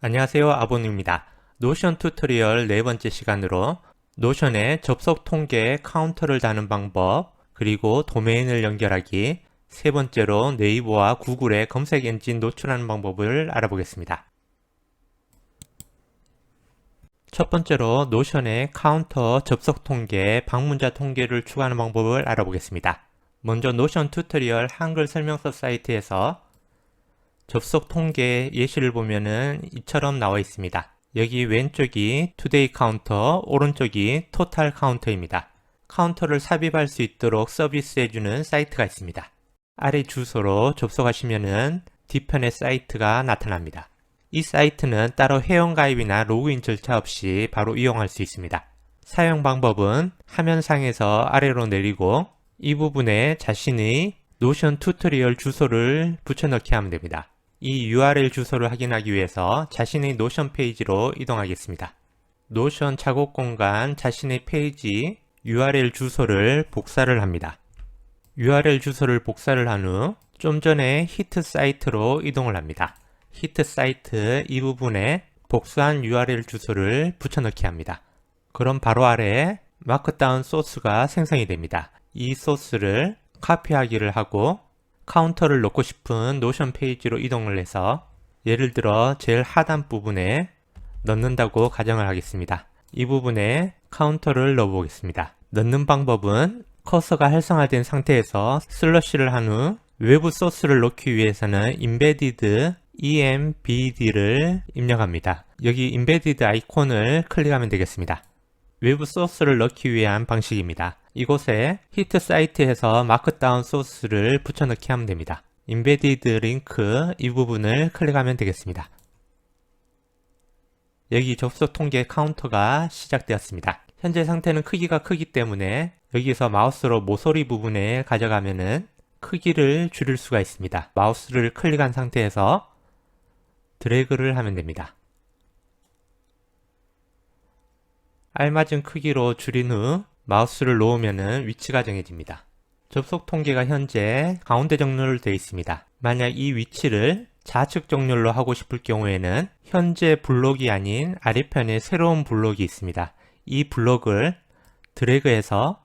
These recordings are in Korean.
안녕하세요 아본입니다. 노션 튜토리얼 네 번째 시간으로 노션의 접속 통계 카운터를 다는 방법 그리고 도메인을 연결하기 세 번째로 네이버와 구글의 검색 엔진 노출하는 방법을 알아보겠습니다. 첫 번째로 노션의 카운터 접속 통계 방문자 통계를 추가하는 방법을 알아보겠습니다. 먼저 노션 튜토리얼 한글 설명서 사이트에서 접속 통계 예시를 보면은 이처럼 나와 있습니다. 여기 왼쪽이 투데이 카운터, 오른쪽이 토탈 카운터입니다. 카운터를 삽입할 수 있도록 서비스해주는 사이트가 있습니다. 아래 주소로 접속하시면은 뒤편에 사이트가 나타납니다. 이 사이트는 따로 회원가입이나 로그인 절차 없이 바로 이용할 수 있습니다. 사용 방법은 화면상에서 아래로 내리고 이 부분에 자신의 노션 튜토리얼 주소를 붙여넣기 하면 됩니다. 이 URL 주소를 확인하기 위해서 자신의 노션 페이지로 이동하겠습니다. 노션 작업 공간 자신의 페이지 URL 주소를 복사를 합니다. URL 주소를 복사를 한 후 좀 전에 히트 사이트로 이동을 합니다. 히트 사이트 이 부분에 복사한 URL 주소를 붙여넣기 합니다. 그럼 바로 아래에 마크다운 소스가 생성이 됩니다. 이 소스를 카피하기를 하고 카운터를 넣고 싶은 노션 페이지로 이동을 해서 예를 들어 제일 하단 부분에 넣는다고 가정을 하겠습니다. 이 부분에 카운터를 넣어 보겠습니다. 넣는 방법은 커서가 활성화된 상태에서 슬러시를 한 후 외부 소스를 넣기 위해서는 embedded embd를 입력합니다. 여기 embedded 아이콘을 클릭하면 되겠습니다. 외부 소스를 넣기 위한 방식입니다. 이곳에 히트 사이트에서 마크다운 소스를 붙여넣기 하면 됩니다. 인베디드 링크 이 부분을 클릭하면 되겠습니다. 여기 접속 통계 카운터가 시작되었습니다. 현재 상태는 크기가 크기 때문에 여기서 마우스로 모서리 부분에 가져가면은 크기를 줄일 수가 있습니다. 마우스를 클릭한 상태에서 드래그를 하면 됩니다. 알맞은 크기로 줄인 후 마우스를 놓으면 위치가 정해집니다. 접속 통계가 현재 가운데 정렬로 되어 있습니다. 만약 이 위치를 좌측 정렬로 하고 싶을 경우에는 현재 블록이 아닌 아래편에 새로운 블록이 있습니다. 이 블록을 드래그해서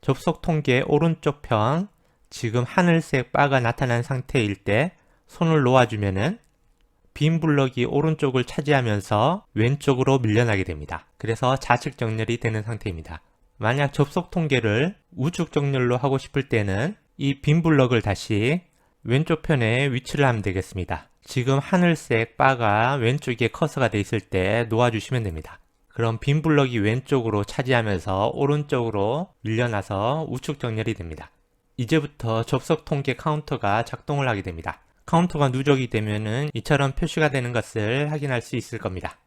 접속 통계 오른쪽 편 지금 하늘색 바가 나타난 상태일 때 손을 놓아주면은 빈 블럭이 오른쪽을 차지하면서 왼쪽으로 밀려나게 됩니다. 그래서 좌측 정렬이 되는 상태입니다. 만약 접속 통계를 우측 정렬로 하고 싶을 때는 이 빈 블럭을 다시 왼쪽 편에 위치를 하면 되겠습니다. 지금 하늘색 바가 왼쪽에 커서가 되어 있을 때 놓아주시면 됩니다. 그럼 빈 블럭이 왼쪽으로 차지하면서 오른쪽으로 밀려나서 우측 정렬이 됩니다. 이제부터 접속 통계 카운터가 작동을 하게 됩니다. 카운터가 누적이 되면은 이처럼 표시가 되는 것을 확인할 수 있을 겁니다.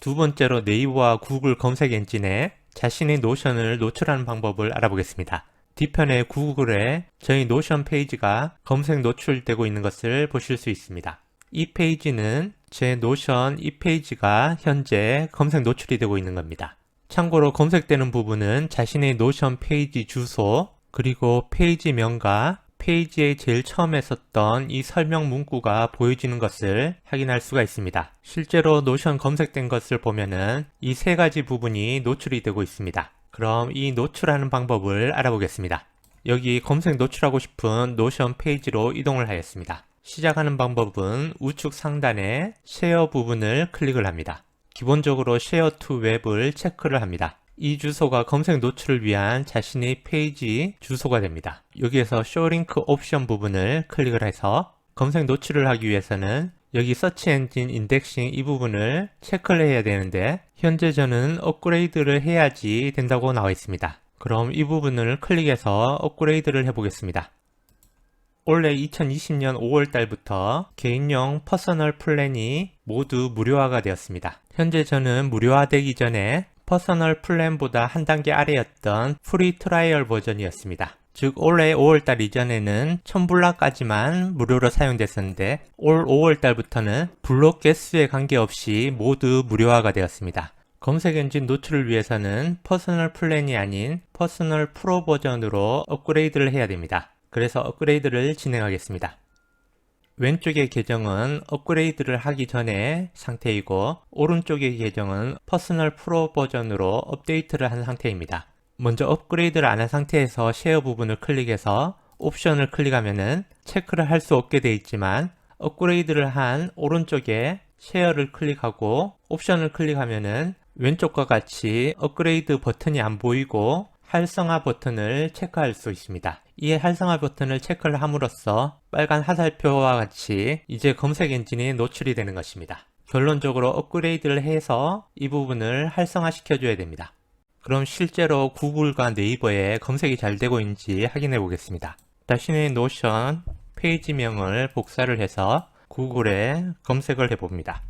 두 번째로 네이버와 구글 검색 엔진에 자신의 노션을 노출하는 방법을 알아보겠습니다. 뒤편에 구글에 저희 노션 페이지가 검색 노출되고 있는 것을 보실 수 있습니다. 이 페이지는 제 노션 이 페이지가 현재 검색 노출이 되고 있는 겁니다. 참고로 검색되는 부분은 자신의 노션 페이지 주소 그리고 페이지명과 페이지에 제일 처음에 썼던 이 설명 문구가 보여지는 것을 확인할 수가 있습니다. 실제로 노션 검색된 것을 보면은 이 세 가지 부분이 노출이 되고 있습니다. 그럼 이 노출하는 방법을 알아보겠습니다. 여기 검색 노출하고 싶은 노션 페이지로 이동을 하였습니다. 시작하는 방법은 우측 상단에 쉐어 부분을 클릭을 합니다. 기본적으로 쉐어 투 웹을 체크를 합니다. 이 주소가 검색 노출을 위한 자신의 페이지 주소가 됩니다. 여기에서 쇼링크 옵션 부분을 클릭을 해서 검색 노출을 하기 위해서는 여기 서치 엔진 인덱싱 이 부분을 체크를 해야 되는데 현재 저는 업그레이드를 해야지 된다고 나와 있습니다. 그럼 이 부분을 클릭해서 업그레이드를 해보겠습니다. 올해 2020년 5월 달부터 개인용 퍼서널 플랜이 모두 무료화가 되었습니다. 현재 저는 무료화되기 전에 퍼서널 플랜보다 한 단계 아래였던 프리 트라이얼 버전이었습니다. 즉 올해 5월달 이전에는 1000블락까지만 무료로 사용됐었는데 올 5월달부터는 블록 개수에 관계없이 모두 무료화가 되었습니다. 검색 엔진 노출을 위해서는 퍼서널 플랜이 아닌 퍼서널 프로 버전으로 업그레이드를 해야 됩니다. 그래서 업그레이드를 진행하겠습니다. 왼쪽의 계정은 업그레이드를 하기 전에 상태이고 오른쪽의 계정은 퍼스널 프로 버전으로 업데이트를 한 상태입니다. 먼저 업그레이드를 안 한 상태에서 쉐어 부분을 클릭해서 옵션을 클릭하면은 체크를 할 수 없게 되어 있지만 업그레이드를 한 오른쪽에 쉐어를 클릭하고 옵션을 클릭하면은 왼쪽과 같이 업그레이드 버튼이 안 보이고 활성화 버튼을 체크할 수 있습니다. 이 활성화 버튼을 체크를 함으로써 빨간 화살표와 같이 이제 검색 엔진이 노출이 되는 것입니다. 결론적으로 업그레이드를 해서 이 부분을 활성화 시켜 줘야 됩니다. 그럼 실제로 구글과 네이버에 검색이 잘 되고 있는지 확인해 보겠습니다. 자신의 노션 페이지명을 복사를 해서 구글에 검색을 해봅니다.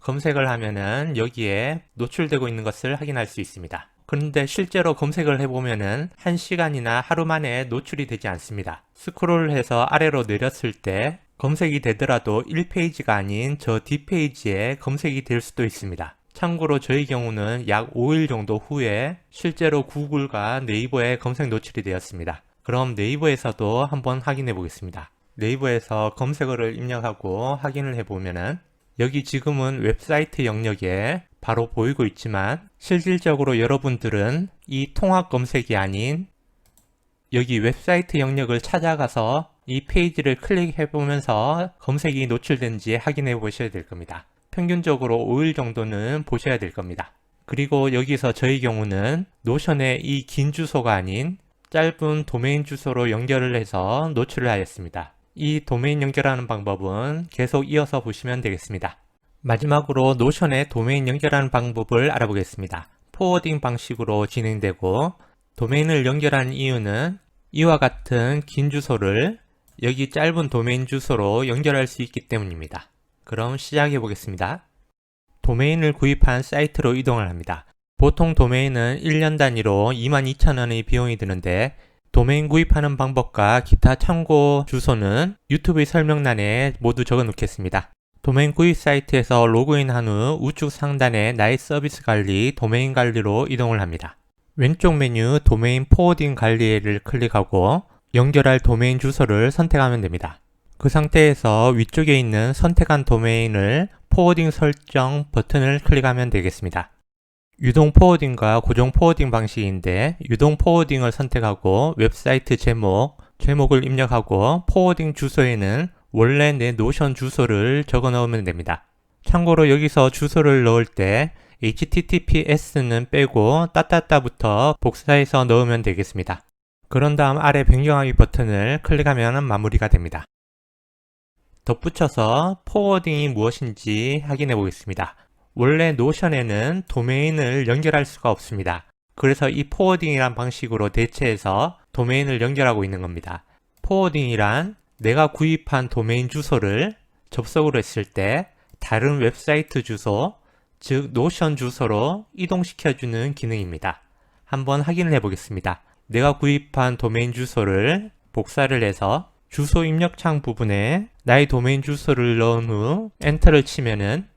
검색을 하면은 여기에 노출되고 있는 것을 확인할 수 있습니다. 그런데 실제로 검색을 해보면은 1시간이나 하루 만에 노출이 되지 않습니다. 스크롤을 해서 아래로 내렸을 때 검색이 되더라도 1페이지가 아닌 저 뒷페이지에 검색이 될 수도 있습니다. 참고로 저희 경우는 약 5일 정도 후에 실제로 구글과 네이버에 검색 노출이 되었습니다. 그럼 네이버에서도 한번 확인해 보겠습니다. 네이버에서 검색어를 입력하고 확인을 해보면은 여기 지금은 웹사이트 영역에 바로 보이고 있지만 실질적으로 여러분들은 이 통합 검색이 아닌 여기 웹사이트 영역을 찾아가서 이 페이지를 클릭해 보면서 검색이 노출된지 확인해 보셔야 될 겁니다. 평균적으로 5일 정도는 보셔야 될 겁니다. 그리고 여기서 저희 경우는 노션의 이 긴 주소가 아닌 짧은 도메인 주소로 연결을 해서 노출을 하였습니다. 이 도메인 연결하는 방법은 계속 이어서 보시면 되겠습니다. 마지막으로 노션의 도메인 연결하는 방법을 알아보겠습니다. 포워딩 방식으로 진행되고 도메인을 연결하는 이유는 이와 같은 긴 주소를 여기 짧은 도메인 주소로 연결할 수 있기 때문입니다. 그럼 시작해 보겠습니다. 도메인을 구입한 사이트로 이동을 합니다. 보통 도메인은 1년 단위로 22,000원의 비용이 드는데 도메인 구입하는 방법과 기타 참고 주소는 유튜브 설명란에 모두 적어 놓겠습니다. 도메인 구입 사이트에서 로그인한 후 우측 상단에 나의 서비스 관리, 도메인 관리로 이동을 합니다. 왼쪽 메뉴 도메인 포워딩 관리를 클릭하고 연결할 도메인 주소를 선택하면 됩니다. 그 상태에서 위쪽에 있는 선택한 도메인을 포워딩 설정 버튼을 클릭하면 되겠습니다. 유동 포워딩과 고정 포워딩 방식인데 유동 포워딩을 선택하고 웹사이트 제목, 제목을 입력하고 포워딩 주소에는 원래 내 노션 주소를 적어 넣으면 됩니다. 참고로 여기서 주소를 넣을 때 https는 빼고 따따따부터 복사해서 넣으면 되겠습니다. 그런 다음 아래 변경하기 버튼을 클릭하면 마무리가 됩니다. 덧붙여서 포워딩이 무엇인지 확인해 보겠습니다. 원래 노션에는 도메인을 연결할 수가 없습니다. 그래서 이 포워딩이란 방식으로 대체해서 도메인을 연결하고 있는 겁니다. 포워딩이란 내가 구입한 도메인 주소를 접속을 했을 때 다른 웹사이트 주소, 즉 노션 주소로 이동시켜주는 기능입니다. 한번 확인을 해보겠습니다. 내가 구입한 도메인 주소를 복사를 해서 주소 입력창 부분에 나의 도메인 주소를 넣은 후 엔터를 치면은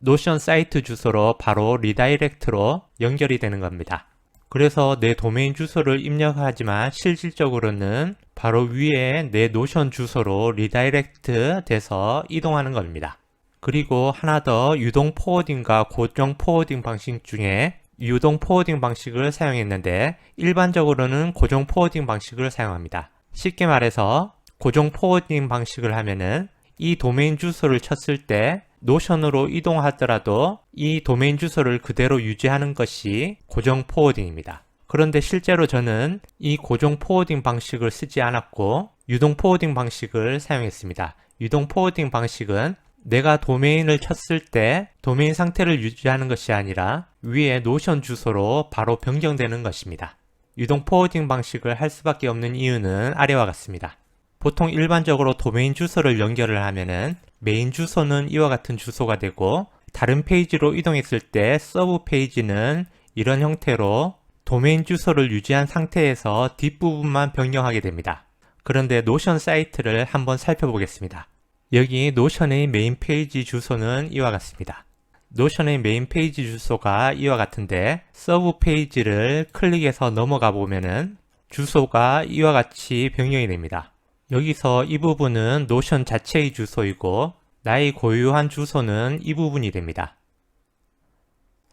노션 사이트 주소로 바로 리다이렉트로 연결이 되는 겁니다. 그래서 내 도메인 주소를 입력하지만 실질적으로는 바로 위에 내 노션 주소로 리다이렉트 돼서 이동하는 겁니다. 그리고 하나 더 유동 포워딩과 고정 포워딩 방식 중에 유동 포워딩 방식을 사용했는데 일반적으로는 고정 포워딩 방식을 사용합니다. 쉽게 말해서 고정 포워딩 방식을 하면은 이 도메인 주소를 쳤을 때 노션으로 이동하더라도 이 도메인 주소를 그대로 유지하는 것이 고정 포워딩입니다. 그런데 실제로 저는 이 고정 포워딩 방식을 쓰지 않았고 유동 포워딩 방식을 사용했습니다. 유동 포워딩 방식은 내가 도메인을 쳤을 때 도메인 상태를 유지하는 것이 아니라 위에 노션 주소로 바로 변경되는 것입니다. 유동 포워딩 방식을 할 수밖에 없는 이유는 아래와 같습니다. 보통 일반적으로 도메인 주소를 연결을 하면은 메인 주소는 이와 같은 주소가 되고 다른 페이지로 이동했을 때 서브 페이지는 이런 형태로 도메인 주소를 유지한 상태에서 뒷부분만 변경하게 됩니다. 그런데 노션 사이트를 한번 살펴보겠습니다. 여기 노션의 메인 페이지 주소는 이와 같습니다. 노션의 메인 페이지 주소가 이와 같은데 서브 페이지를 클릭해서 넘어가 보면은 주소가 이와 같이 변경이 됩니다. 여기서 이 부분은 노션 자체의 주소이고 나의 고유한 주소는 이 부분이 됩니다.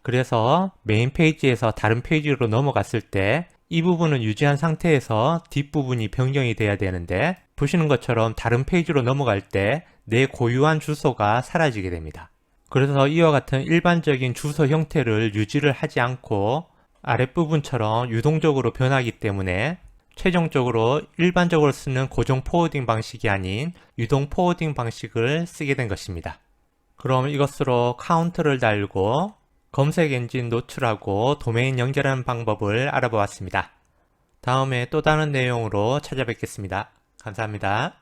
그래서 메인 페이지에서 다른 페이지로 넘어갔을 때 이 부분은 유지한 상태에서 뒷부분이 변경이 돼야 되는데 보시는 것처럼 다른 페이지로 넘어갈 때 내 고유한 주소가 사라지게 됩니다. 그래서 이와 같은 일반적인 주소 형태를 유지를 하지 않고 아랫부분처럼 유동적으로 변하기 때문에 최종적으로 일반적으로 쓰는 고정 포워딩 방식이 아닌 유동 포워딩 방식을 쓰게 된 것입니다. 그럼 이것으로 카운트를 달고 검색 엔진 노출하고 도메인 연결하는 방법을 알아보았습니다. 다음에 또 다른 내용으로 찾아뵙겠습니다. 감사합니다.